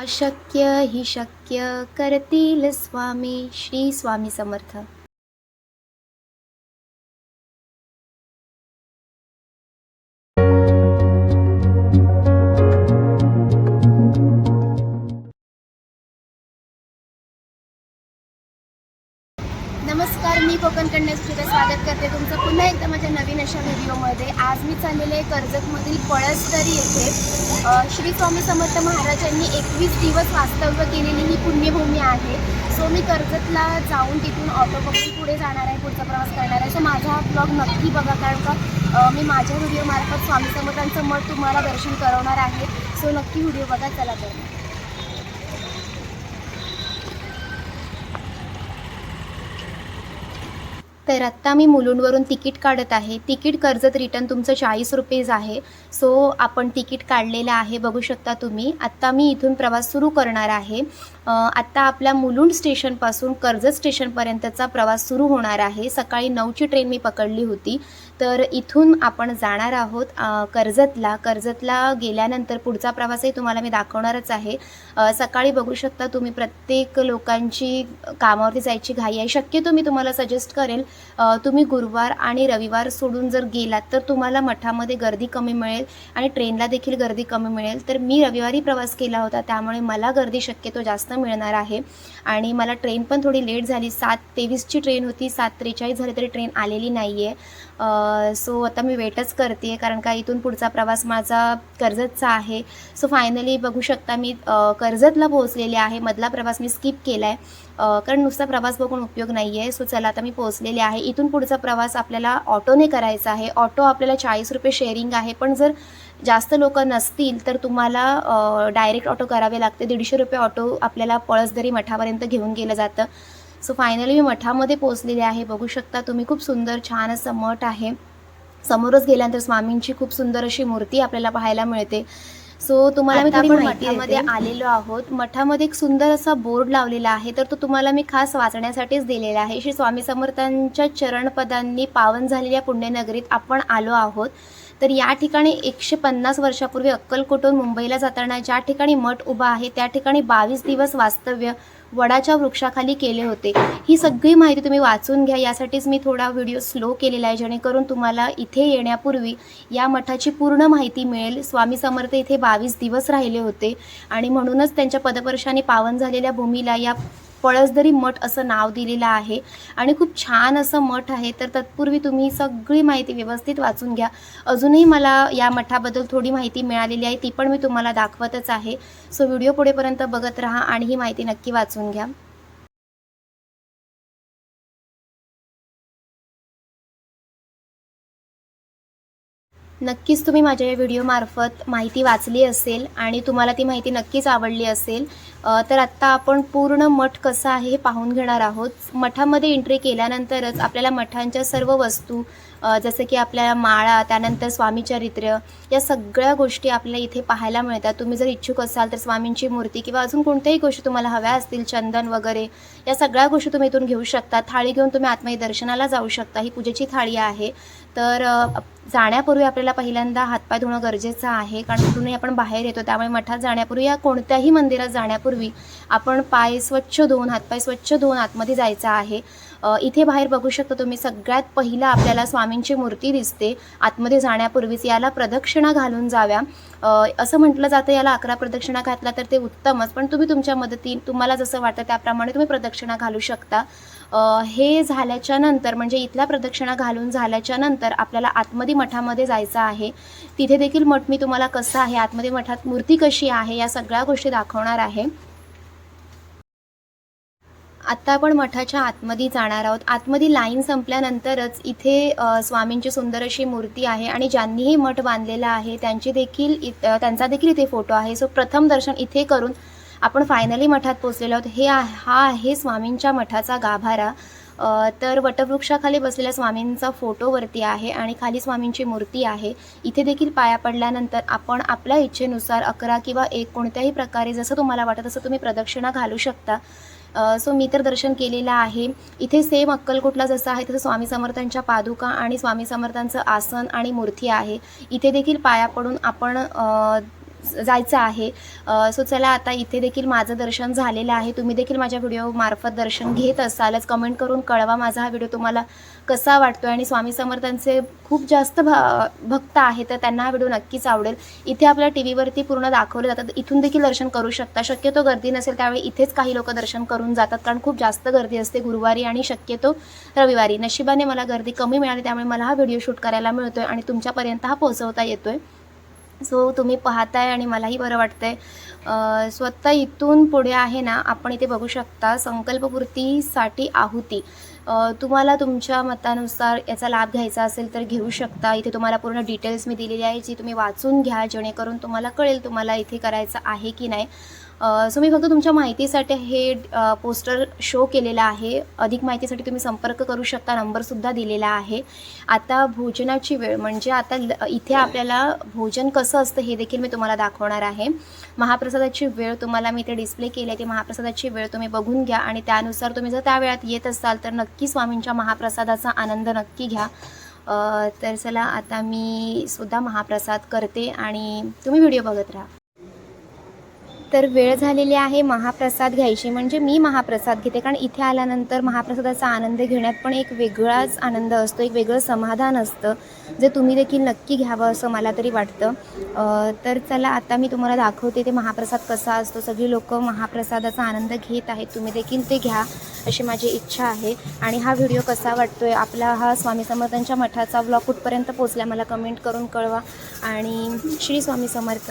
अशक्य हि शक्य करतील स्वामी श्री स्वामी समर्थ. माझ्या अशा व्हिडिओमध्ये आज मी चाललेले आहे कर्जतमधील पळसदरी येथे. श्री स्वामी समर्थ महाराजांनी एकवीस दिवस वास्तव्य केलेली ही पुण्यभूमी आहे. सो मी कर्जतला जाऊन तिथून ऑटो पकडून पुढे जाणार आहे पुढचा प्रवास करणार आहे. सो माझा हा ब्लॉग नक्की बघा कारण का मी माझ्या व्हिडिओमार्फत स्वामी समर्थांचं मठ तुम्हाला दर्शन करवणार आहे. सो नक्की व्हिडिओ बघा चला तर. तर आत्ता मी मुलुंडवरून तिकीट काढत आहे. तिकीट कर्जत रिटर्न तुमचं चाळीस रुपीज आहे. सो आपण तिकीट काढलेलं आहे. बघू शकता तुम्ही. आत्ता मी इथून प्रवास सुरू करणार आहे. आत्ता आपल्या मुलुंड स्टेशनपासून कर्जत स्टेशनपर्यंतचा प्रवास सुरू होणार आहे. सकाळी नऊची ट्रेन मी पकडली होती. तर इथून आपण जाणार आहोत कर्जतला. कर्जतला गेल्यानंतर पुढचा प्रवासही तुम्हाला मी दाखवणारच आहे. सकाळी बघू शकता तुम्ही प्रत्येक लोकांची कामावरती जायची घाई आहे. शक्यतो मी तुम्हाला सजेस्ट करेल तुम्ही गुरुवार आणि रविवार सोडून जर गेलात तर तुम्हाला मठामध्ये गर्दी कमी मिळेल आणि ट्रेनला देखील गर्दी कमी मिळेल. तर मी रविवारी प्रवास केला होता त्यामुळे मला गर्दी शक्यतो जास्त मिळणार आहे. आणि मला ट्रेन पण थोडी लेट झाली. सात तेवीसची ट्रेन होती. सात त्रेचाळीस झाली तरी ट्रेन आलेली नाही आहे सो आता मी वेटच करते आहे कारण का इथून पुढचा प्रवास माझा कर्जतचा आहे. सो फायनली बघू शकता मी कर्जतला पोहोचलेले आहे. मधला प्रवास मी स्किप केला आहे कारण नुसता प्रवास बघून उपयोग नाही आहे सो चला आता मी पोहोचलेले आहे. इथून पुढचा प्रवास आपल्याला ऑटोने करायचा आहे. ऑटो आपल्याला चाळीस रुपये शेअरिंग आहे. पण जर जास्त लोक नसतील तर तुम्हाला डायरेक्ट ऑटो करावे लागते. दीडशे रुपये ऑटो आपल्याला पळसदरी मठापर्यंत घेऊन गेलं जातं. सो फायनली मी मठामध्ये पोहोचलेले आहे. बघू शकता तुम्ही खूप सुंदर छान असं मठ आहे. समोरच गेल्यानंतर स्वामींची खूप सुंदर अशी मूर्ती आपल्याला पाहायला मिळते. सो तुम्हाला मी थोडी देते. आलेलो आहोत. मठामध्ये एक सुंदर असा बोर्ड लावलेला आहे तर तो तुम्हाला मी खास वाचण्यासाठीच दिलेला आहे. श्री स्वामी समर्थांच्या चरणपदांनी पावन झालेल्या पुण्यनगरीत आपण आलो आहोत. तर या ठिकाणी एकशे पन्नास वर्षापूर्वी अक्कलकोटून मुंबईला जाताना ज्या ठिकाणी मठ उभा आहे त्या ठिकाणी बावीस दिवस वास्तव्य वडाच्या वृक्षाखाली केले होते. ही सगळी माहिती तुम्ही वाचून घ्या. यासाठीच मी थोडा व्हिडिओ स्लो केलेला आहे. जेणेकरून तुम्हाला इथे येण्यापूर्वी या मठाची पूर्ण माहिती मिळेल. स्वामी समर्थ इथे बावीस दिवस राहिले होते. आणि म्हणूनच त्यांच्या पदपर्शाने पावन झालेल्या भूमीला या पळसदरी मठ असं नाव दिलेलं आहे. आणि खूप छान असं मठ आहे. तर तत्पूर्वी तुम्ही सगळी माहिती व्यवस्थित वाचून घ्या. अजूनही मला या मठाबद्दल थोडी माहिती मिळालेली आहे. ती पण मी तुम्हाला दाखवतच आहे. सो व्हिडिओ पुढेपर्यंत बघत राहा आणि ही माहिती नक्की वाचून घ्या. नक्कीच तुम्ही माझ्या या व्हिडिओमार्फत माहिती वाचली असेल आणि तुम्हाला ती माहिती नक्कीच आवडली असेल. तर आत्ता आपण पूर्ण मठ कसं आहे हे पाहून घेणार आहोत. मठामध्ये एंट्री केल्यानंतरच आपल्याला मठांच्या सर्व वस्तू जसं की आपल्या माळा त्यानंतर स्वामी चरित्र या सगळ्या गोष्टी आपल्याला इथे पाहायला मिळतात. तुम्ही जर इच्छुक असाल तर स्वामींची मूर्ती किंवा अजून कोणत्याही गोष्टी तुम्हाला हव्या असतील चंदन वगैरे या सगळ्या गोष्टी तुम्ही इथून घेऊ शकता. थाळी घेऊन तुम्ही आतमध्ये दर्शनाला जाऊ शकता. ही पूजेची थाळी आहे. तर जाण्यापूर्वी आपल्याला पहिल्यांदा हातपाय धुणं गरजेचं आहे. कारण कुठूनही आपण बाहेर येतो. त्यामुळे मठात जाण्यापूर्वी या कोणत्याही मंदिरात जाण्यापूर्वी आपण पाय स्वच्छ धुवून हातपाय स्वच्छ धुवून आतमध्ये जायचं आहे. इथे बाहेर बघू शकता तुम्ही सगळ्यात पहिला आपल्याला स्वामींची मूर्ती दिसते. आतमध्ये जाण्यापूर्वीच याला प्रदक्षिणा घालून जाव्या. असं म्हटलं जातं याला अकरा प्रदक्षिणा घातला तर ते उत्तमच. पण तुम्ही तुमच्या मदतीन तुम्हाला जसं वाटतं त्याप्रमाणे तुम्ही प्रदक्षिणा घालू शकता. हे झाल्याच्यानंतर म्हणजे इथल्या प्रदक्षिणा घालून झाल्याच्यानंतर आपल्याला आतमध्ये मठामध्ये जायचं आहे. तिथे देखील मठ मी तुम्हाला कसं आहे आतमध्ये मठात मूर्ती कशी आहे या सगळ्या गोष्टी दाखवणार आहे. आत्ता आपण मठाच्या आतमध्ये जाणार आहोत. आतमध्ये लाईन संपल्यानंतरच इथे स्वामींची सुंदर अशी मूर्ती आहे आणि ज्यांनीही मठ बांधलेला आहे त्यांची देखील त्यांचा देखील इथे फोटो आहे. सो प्रथम दर्शन इथे करून आपण फायनली मठात पोचलेलो आहोत. हे हा आहे स्वामींच्या मठाचा गाभारा. तर वटवृक्षाखाली बसलेल्या स्वामींचा फोटोवरती आहे आणि खाली स्वामींची मूर्ती आहे. इथे देखील पाया पडल्यानंतर आपण आपल्या इच्छेनुसार अकरा किंवा एक कोणत्याही प्रकारे जसं तुम्हाला वाटत तसं तुम्ही प्रदक्षिणा घालू शकता. सो मी तर दर्शन केलेलं आहे. इथे सेम अक्कलकोटला जसं आहे तसं स्वामी समर्थांच्या पादुका आणि स्वामी समर्थांचं आसन आणि मूर्ती आहे. इथे देखील पाया पडून आपण जायचं आहे. सो चला आता इथे देखील माझं दर्शन झालेलं आहे. तुम्ही देखील माझ्या व्हिडिओमार्फत दर्शन घेत असालच. कमेंट करून कळवा माझा हा व्हिडिओ तुम्हाला कसा वाटतो आणि स्वामी समर्थांचे खूप जास्त भ भक्त आहेत तर त्यांना हा व्हिडिओ नक्कीच आवडेल. इथे आपल्या टी व्हीवरती पूर्ण दाखवले जातात इथून देखील दर्शन करू शकता. शक्यतो गर्दी नसेल त्यावेळी इथेच काही लोक दर्शन करून जातात. कारण खूप जास्त गर्दी असते गुरुवारी आणि शक्यतो रविवारी. नशिबाने मला गर्दी कमी मिळाली त्यामुळे मला हा व्हिडिओ शूट करायला मिळतो आहे आणि तुमच्यापर्यंत हा पोहोचवता येतो आहे सो तुम्ही पाहताय आणि मलाही बरं वाटतंय. स्वतः इथून पुढे आहे ना आपण इथे बघू शकता संकल्पपूर्तीसाठी आहुती. तुम्हाला तुमच्या मतानुसार याचा लाभ घ्यायचा असेल तर घेऊ शकता. इथे तुम्हाला पूर्ण डिटेल्स मी दिलेली आहे जी तुम्ही वाचून घ्या जेणेकरून तुम्हाला कळेल तुम्हाला इथे करायचं आहे की नाही. सो मी फक्त तुमच्या माहितीसाठी हे पोस्टर शो केलेलं आहे. अधिक माहितीसाठी तुम्ही संपर्क करू शकता. नंबरसुद्धा दिलेला आहे. आता भोजनाची वेळ म्हणजे आता ल- इथे आपल्याला भोजन कसं असतं हे देखील मी तुम्हाला दाखवणार आहे. महाप्रसादाची वेळ तुम्हाला मी इथे डिस्प्ले केली आहे. ती महाप्रसादाची वेळ तुम्ही बघून घ्या आणि त्यानुसार तुम्ही जर त्या वेळात येत असाल तर नक्की स्वामींच्या महाप्रसादाचा आनंद नक्की घ्या. तर चला आता मी सुद्धा महाप्रसाद करते आणि तुम्ही व्हिडिओ बघत राहा. तर वेळ झालेली आहे. महाप्रसाद घ्यायची म्हणजे मी महाप्रसाद घेते. कारण इथे आल्यानंतर महाप्रसादाचा आनंद घेण्यात पण एक वेगळाच आनंद असतो. एक वेगळं समाधान असतं. जे तुम्ही देखील नक्की घ्यावं असं मला तरी वाटतं. तर चला आता मी तुम्हाला दाखवते ते महाप्रसाद कसा असतो. सगळी लोक महाप्रसादाचा आनंद घेत आहेत. तुम्ही देखील ते घ्या अशी माझी इच्छा आहे. आणि हा व्हिडिओ कसा वाटतो आहे आपला हा स्वामी समर्थांच्या मठाचा व्लॉग कुठपर्यंत पोचला मला कमेंट करून कळवा. आणि श्री स्वामी समर्थ.